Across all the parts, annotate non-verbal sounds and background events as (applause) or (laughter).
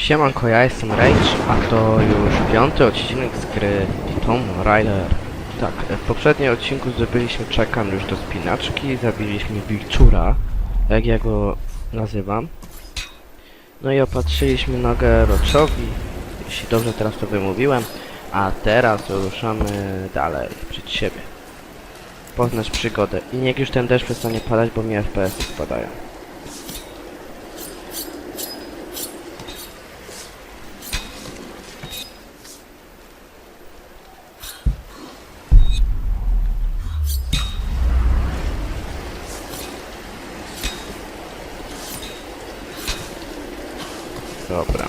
Siemanko, ja jestem Rage, a to już piąty odcinek z gry Tomb Raider. Tak, w poprzednim odcinku zdobyliśmy czekan już do spinaczki, zabiliśmy wilczura, jak ja go nazywam. No i opatrzyliśmy nogę Roczowi, jeśli dobrze teraz to wymówiłem, a teraz ruszamy dalej, przed siebie. Poznać przygodę i niech już ten deszcz przestanie padać, bo mi FPS spadają. Dobra.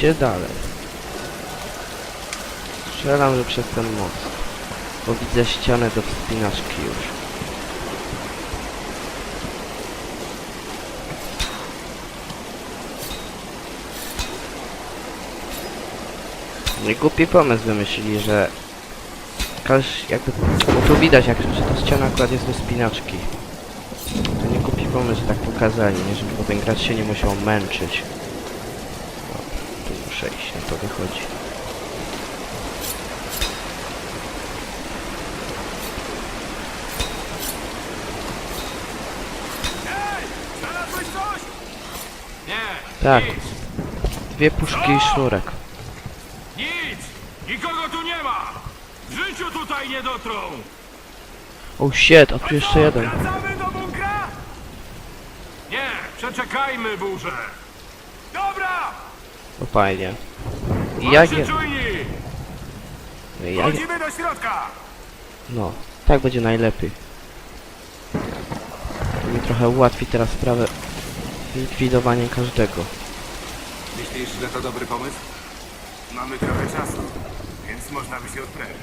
A, Gdzie dalej? Strzelam, że przez ten most. Bo widzę ścianę do wspinaczki już. Nie głupi pomysł wymyślili, że każ jakby, bo tu widać jak że ta ściana akurat jest do spinaczki. To nie głupi pomysł, że tak pokazali, nie? Żeby potem gracz się nie musiał męczyć. O, tu muszę iść, na to wychodzi. Tak. Dwie puszki i sznurek. Nic. Nikogo tu nie ma. W życiu tutaj nie dotrą. Oh shit, a tu jeszcze jeden. Wracamy do bunkra? Nie. Przeczekajmy burzę. Dobra. O fajnie. Jak je... czujni. Jak je... Wchodzimy do środka. No, tak będzie najlepiej. To mi trochę ułatwi teraz sprawę likwidowania każdego. Myślisz, że to dobry pomysł? Mamy trochę czasu, więc można by się odprężyć.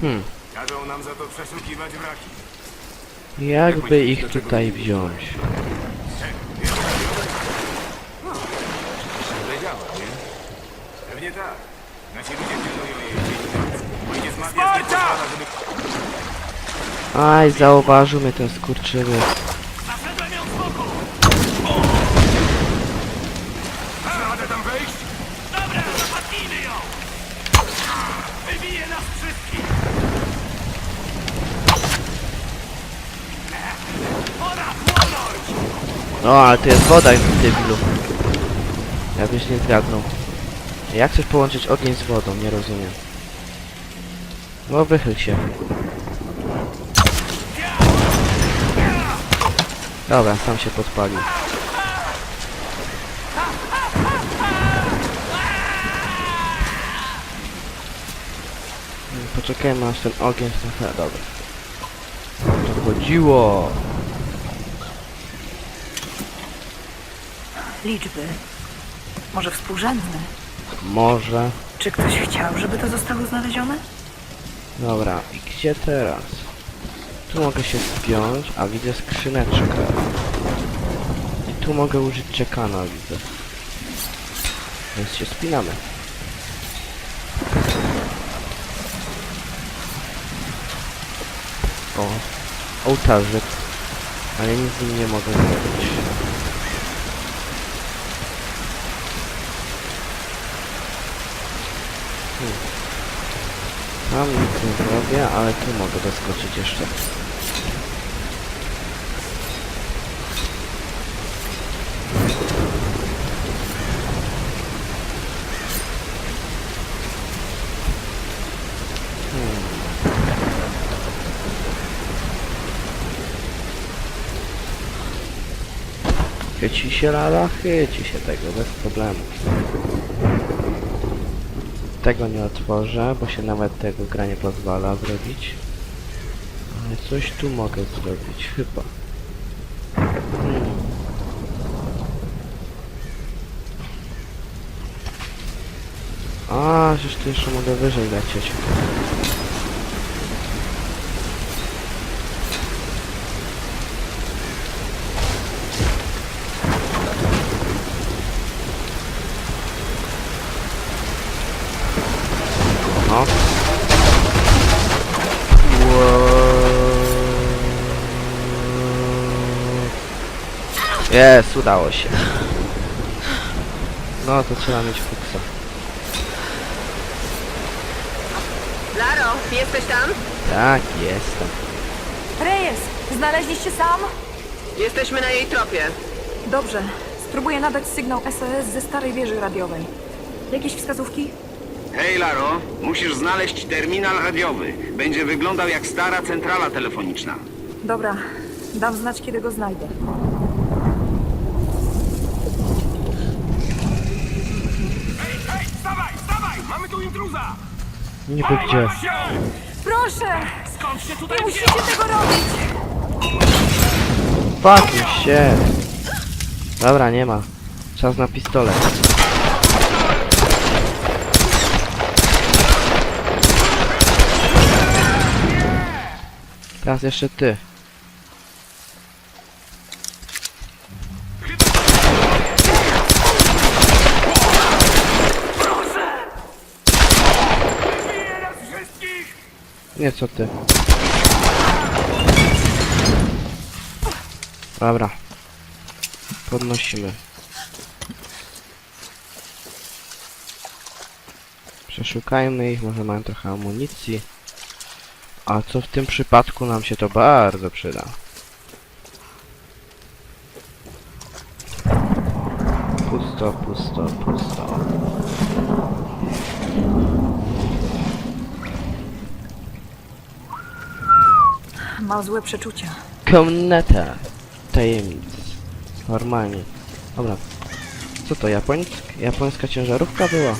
Hmm, Każą nam za to przeszukiwać wraki. jakby ich tutaj wziąć? Wiedziałem, nie? Pewnie tak. Nasi ludzie pilnują jej nie pozwala, żeby... Aj, zauważył mnie ten skurczywy. Zaszedłem ją z boku! Radę tam wejść? Dobra, zapadnijmy ją! Wybije nas wszystkich! Pora płonąć! No, ale to jest woda, debilu. Jakbyś nie zgadnął. Jak chcesz połączyć ogień z wodą? Nie rozumiem. No, wychyl się. Dobra, sam się podpalił. Poczekajmy aż ten ogień trochę... Dobra. To chodziło. Liczby. Może współrzędne. Może. Czy ktoś chciał, żeby to zostało znalezione? Dobra, i gdzie teraz? Tu mogę się spiąć, a widzę skrzyneczkę. I tu mogę użyć czekana, widzę. Więc się spinamy. O, ołtarzyk. Ale nic z nim nie mogę zrobić. Tam nic nie zrobię, ale tu mogę doskoczyć jeszcze. Chyci się lala? Chyci się tego, bez problemu. Tego nie otworzę, bo się nawet tego gra nie pozwala zrobić. Ale coś tu mogę zrobić, chyba. Hmm. A, żeż tu jeszcze mogę wyżej lecieć. Jest, udało się. No to trzeba mieć fuksa. Laro, jesteś tam? Tak, jestem. Reyes, znaleźliście sam? Jesteśmy na jej tropie. Dobrze. Spróbuję nadać sygnał SOS ze starej wieży radiowej. Jakieś wskazówki? Hej, Laro, musisz znaleźć terminal radiowy. Będzie wyglądał jak stara centrala telefoniczna. Dobra. Dam znać, kiedy go znajdę. Ej, ej, wstawaj, wstawaj! Gdzie? Się! Proszę! Skąd się tutaj Nie musicie tego robić! Fucking shit. Dobra, nie ma. Czas na pistolet. Teraz jeszcze ty. Nie, co ty. Dobra. Podnosimy. Przeszukajmy ich, może mają trochę amunicji. A co w tym przypadku nam się to bardzo przyda. Pusto, pusto, pusto. Mam złe przeczucia. Komnata tajemnic. Normalnie. Dobra. Co to, japońsk, japońska ciężarówka była?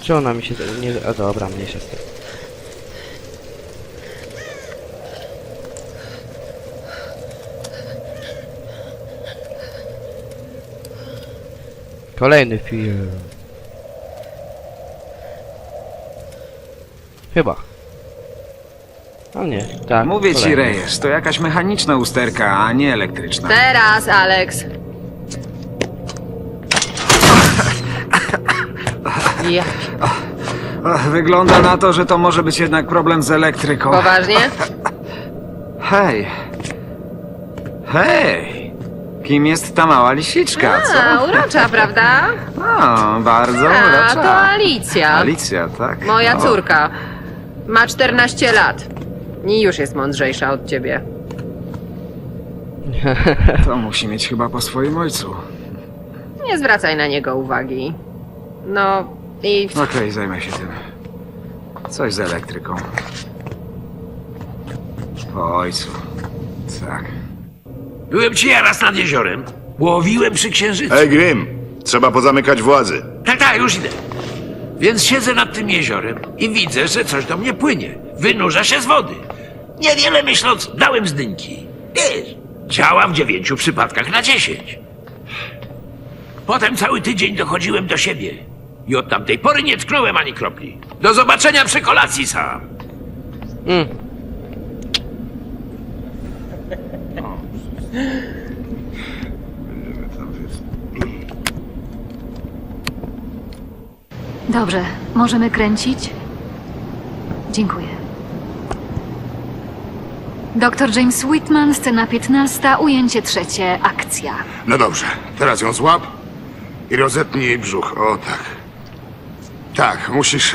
Czy ona mi się... nie... A dobra, mniejsza z tym. Kolejny film. Chyba. O nie, tak. Mówię ci, kolejny. Reyes, to jakaś mechaniczna usterka, a nie elektryczna. Teraz, Alex. Ja, Ach, Wygląda na to, że to może być jednak problem z elektryką. poważnie? Hej! Hej! Kim jest ta mała lisiczka, co? A, urocza, prawda? O, bardzo A, urocza. to Alicja. Alicja, tak? Moja O, córka. Ma 14 lat. I już jest mądrzejsza od ciebie. (laughs) To musi mieć chyba po swoim ojcu. Nie zwracaj na niego uwagi. No i Okej, zajmę się tym. Coś z elektryką. Po ojcu. Tak. Byłem ci ja raz nad jeziorem. Łowiłem przy księżycu. Ej, Grim, trzeba pozamykać włazy. Tak, tak, już idę. Więc siedzę nad tym jeziorem i widzę, że coś do mnie płynie. Wynurza się z wody. Niewiele myśląc, dałem zdynki. Wiesz, działa w dziewięciu przypadkach na dziesięć. Potem cały tydzień dochodziłem do siebie. I od tamtej pory nie tknąłem ani kropli. Do zobaczenia przy kolacji sam. Mm. Dobrze, możemy kręcić? Dziękuję. Dr James Whitman, scena 15, ujęcie trzecie, akcja. No dobrze, teraz ją złap i rozetnij jej brzuch. O tak. Tak, musisz.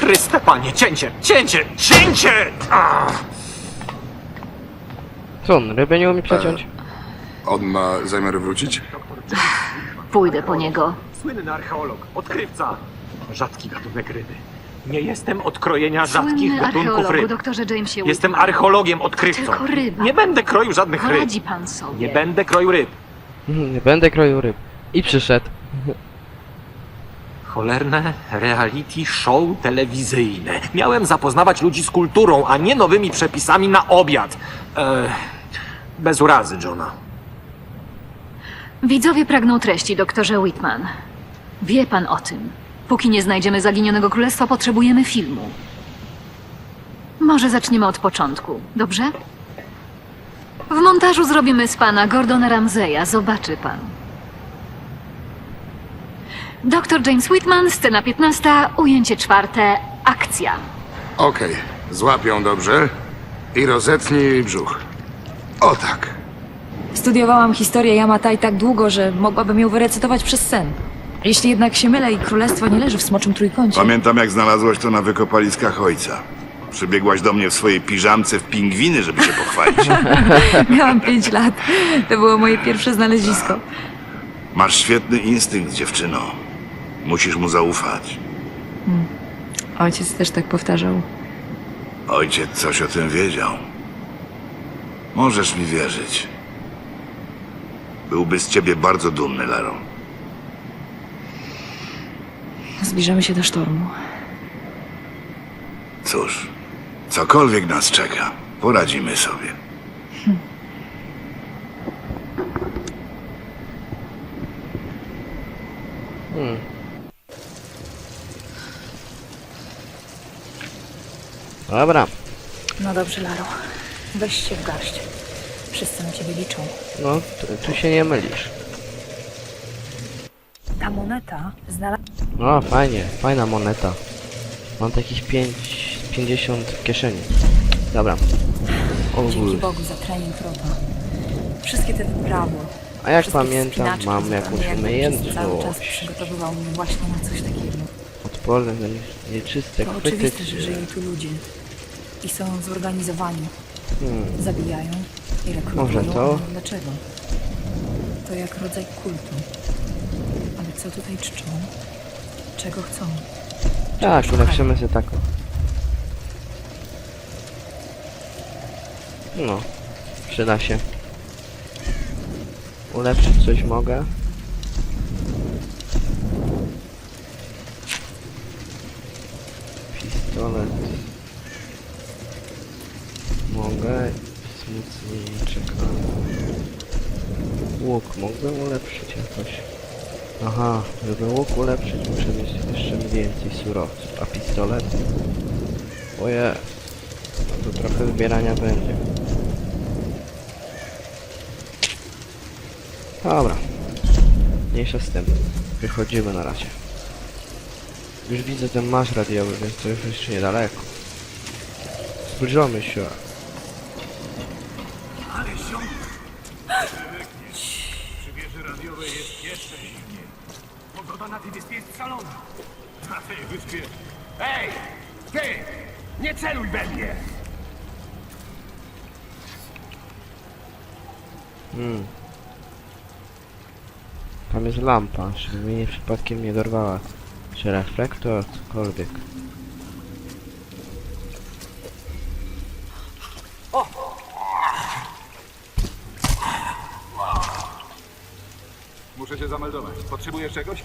Chryste, panie, cięcie, cięcie, cięcie! Co on, rybę nie umie przeciąć? On ma zamiar wrócić? Pójdę po niego. Słynny archeolog, odkrywca. Rzadki gatunek ryby. Nie jestem od krojenia rzadkich Słynny gatunków ryb. doktorze Jamesie Whitman. Jestem archeologiem, odkrywcą. Tylko ryba. Nie będę kroił żadnych ryb. Poradzi pan sobie. Nie będę kroił ryb. Mhm, Nie będę kroił ryb. I przyszedł. Cholerne reality show telewizyjne. Miałem zapoznawać ludzi z kulturą, a nie nowymi przepisami na obiad. E, bez urazy, Johna. Widzowie pragną treści, doktorze Whitman. Wie pan o tym. Póki nie znajdziemy zaginionego królestwa, potrzebujemy filmu. Może zaczniemy od początku, dobrze? W montażu zrobimy z pana Gordona Ramseya, zobaczy pan. Dr James Whitman, scena 15, ujęcie czwarte, akcja. Okej, złap ją dobrze i rozetnij jej brzuch. O tak. Studiowałam historię Yamatai tak długo, że mogłabym ją wyrecytować przez sen. Jeśli jednak się mylę i królestwo nie leży w smoczym trójkącie, Pamiętam, jak znalazłaś to na wykopaliskach ojca. Przybiegłaś do mnie w swojej piżamce w pingwiny, żeby się pochwalić. (laughs) miałam pięć lat. To było moje pierwsze znalezisko. Masz świetny instynkt, dziewczyno. Musisz mu zaufać. Ojciec też tak powtarzał. Ojciec coś o tym wiedział. Możesz mi wierzyć. Byłby z ciebie bardzo dumny, Laro. Zbliżamy się do sztormu. Cóż, cokolwiek nas czeka, poradzimy sobie. Dobra, No dobrze, Laro. Weź się w garść. Wszyscy na ciebie liczą. no tu, tu się nie mylisz. Ta moneta znalazła... No fajnie, fajna moneta. Mam takich 5, 50 w kieszeni. Dobra. Dzięki. Bogu za trening Roba. Wszystkie te wyprawy. A jak wszystkie pamiętam, wspinaczki mam zupełnie jakąś przez Cały czas umiejętność. przygotowywał mnie właśnie na coś takiego. Odporny na nieczyste To chwyty. oczywiste, że czy- żyją tu ludzie. I są zorganizowani. Hmm. Zabijają i rekrutują. Może to? ale Dlaczego? To jak rodzaj kultu. Ale co tutaj czczą? Czego chcą? Tak, ulepszymy sobie taką. No, przyda się. Ulepszyć coś mogę. Pistolet. Mogę. Wzmocnienie Łuk mogę ulepszyć jakoś. Aha, żeby łuk ulepszyć muszę mieć jeszcze więcej surowców, a pistolet? Oje, to trochę zbierania będzie. Dobra, mniejsza z tym, wychodzimy na razie. Już widzę ten masz radiowy, więc to już jeszcze niedaleko. Zbliżamy się. Pogoda na tej wyspie jest szalona. Na tej wyspie... Ej! Ty! Nie celuj we mnie! Hmm. Tam jest lampa, żeby mnie przypadkiem nie dorwała. Czy reflektor, cokolwiek. Muszę się zameldować. Potrzebujesz czegoś?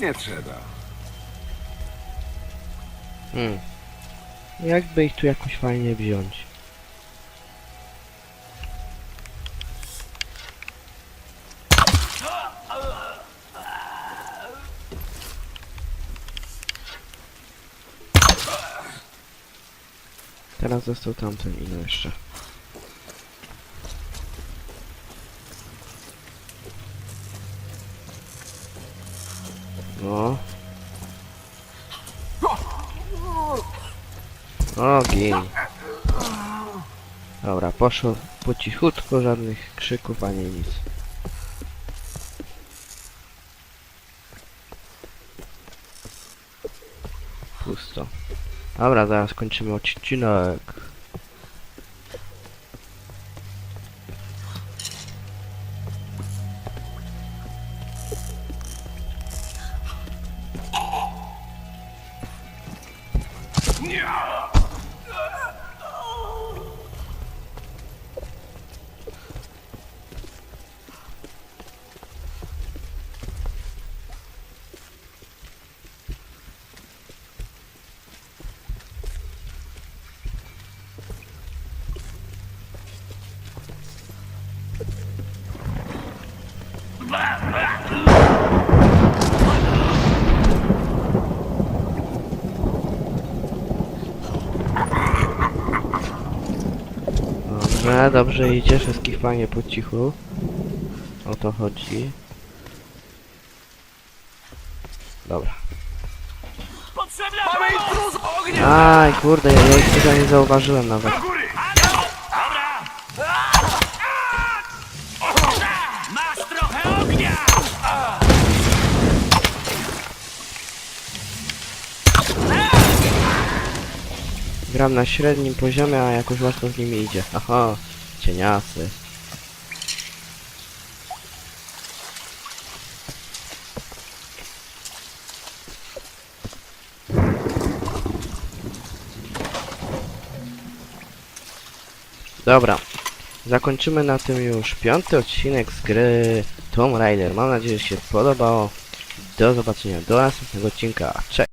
Nie trzeba. Hmm. Jakby ich tu jakoś fajnie wziąć. Teraz został tamten i no jeszcze. O, gin. Dobra, poszło po cichutku, żadnych krzyków ani nic. Pusto. Dobra, zaraz kończymy odcinek. Dobrze, dobrze idzie, wszystkich fajnie po cichu. O to chodzi. Dobra. Aj, kurde, ja ich tutaj nie zauważyłem nawet. Gram na średnim poziomie, a jakoś łatwo z nimi idzie. Aha, cieniasy. Dobra, zakończymy na tym już piąty odcinek z gry Tomb Raider. Mam nadzieję, że się podobało. Do zobaczenia do następnego odcinka. Cześć!